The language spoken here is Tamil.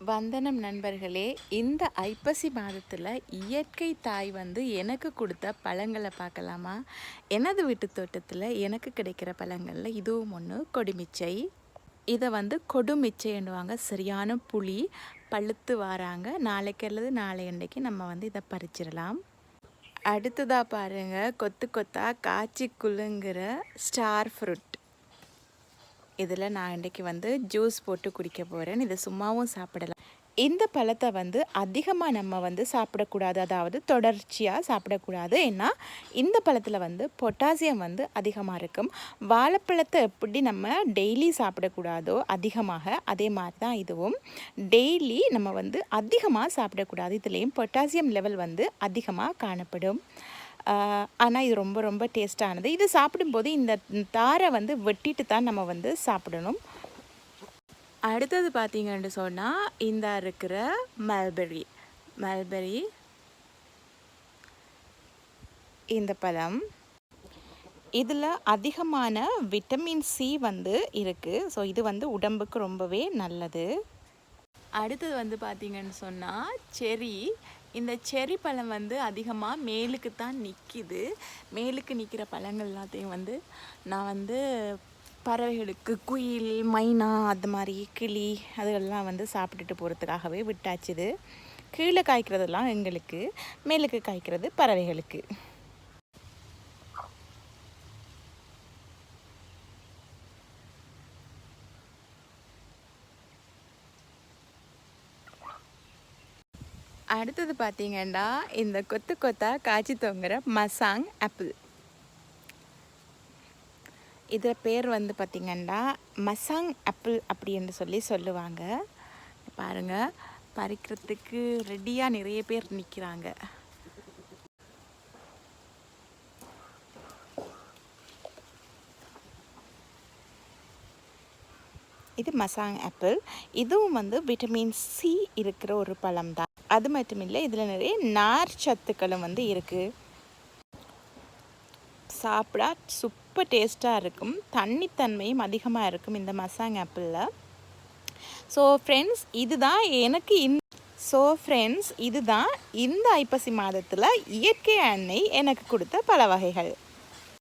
வந்தனம் நண்பர்களே இந்த ஐப்பசி மாதத்தில் இயற்கை தாய் வந்து எனக்கு கொடுத்த பழங்களை பார்க்கலாமா? எனது வீட்டு தோட்டத்தில் எனக்கு கிடைக்கிற பழங்களில் இதுவும் ஒன்று கொடிமிச்சை. இதை வந்து கொடுமிச்சைன்னுவாங்க சரியான புளி பழுத்து வராங்க. நாளைக்கு அல்லது நாளை அன்றைக்கு நம்ம வந்து இதை பறிச்சிடலாம். அடுத்ததாக பாருங்கள் கொத்து கொத்தா காய்ச்சி குழுங்குற ஸ்டார் ஃப்ரூட். இதில் நான் இன்றைக்கி வந்து ஜூஸ் போட்டு குடிக்க போகிறேன். இதை சும்மாவும் சாப்பிடலாம். இந்த பழத்தை வந்து அதிகமாக நம்ம வந்து சாப்பிடக்கூடாது. அதாவது தொடர்ச்சியாக சாப்பிடக்கூடாது. ஏன்னா இந்த பழத்தில் வந்து பொட்டாசியம் வந்து அதிகமாக இருக்கும். வாழைப்பழத்தை எப்படி நம்ம டெய்லி சாப்பிடக்கூடாதோ அதிகமாக அதே மாதிரி தான் இதுவும். டெய்லி நம்ம வந்து அதிகமாக சாப்பிடக்கூடாது. இதுலேயும் பொட்டாசியம் லெவல் வந்து அதிகமாக காணப்படும். ஆனால் இது ரொம்ப ரொம்ப டேஸ்ட்டானது இது சாப்பிடும்போது இந்த தாரை வந்து வெட்டிட்டு தான் நம்ம வந்து சாப்பிடணும். அடுத்தது பார்த்தீங்கன்னு சொன்னால் இந்த இருக்கிற மல்பெரி மல்பெரி இந்த பழம். இதில் அதிகமான விட்டமின் சி வந்து இருக்குது ஸோ இது வந்து உடம்புக்கு ரொம்பவே நல்லது. அடுத்தது வந்து பார்த்திங்கன்னு சொன்னால் செரி. இந்த செரி பழம் வந்து அதிகமாக மேலுக்கு தான் நிற்கிது மேலுக்கு நிற்கிற பழங்கள் எல்லாத்தையும் வந்து நான் வந்து பறவைகளுக்கு குயில் மைனா அது மாதிரி கிளி அதுகள்லாம் வந்து சாப்பிட்டுட்டு போகிறதுக்காகவே விட்டாச்சுது கீழே காய்க்கிறதெல்லாம் எங்களுக்கு மேலுக்கு காய்க்கிறது பறவைகளுக்கு. அடுத்தது பார்த்தீங்கன்னா இந்த கொத்து கொத்தா காய்ச்சி தொங்குற மசாங் ஆப்பிள். இதில் பேர் வந்து பார்த்திங்கன்னா மசாங் ஆப்பிள் அப்படின்னு சொல்லி சொல்லுவாங்க. பாருங்கள் பறிக்கிறதுக்கு ரெடியாக நிறைய பேர் நிற்கிறாங்க இது மசாங் ஆப்பிள். இதுவும் வந்து விட்டமின் சி இருக்கிற ஒரு பழம் தான் அது மட்டும் இல்லை இதில் நிறைய நார் சத்துக்களும் வந்து இருக்குது சாப்பிட சூப்பர் டேஸ்ட்டாக இருக்கும். தண்ணித்தன்மையும் அதிகமாக இருக்கும் இந்த மசாங் ஆப்பிளில். ஸோ ஃப்ரெண்ட்ஸ் இதுதான் எனக்கு இந் ஸோ ஃப்ரெண்ட்ஸ் இதுதான் இந்த ஐப்பசி மாதத்தில் இயற்கை எண்ணெய் எனக்கு கொடுத்த பல வகைகள்.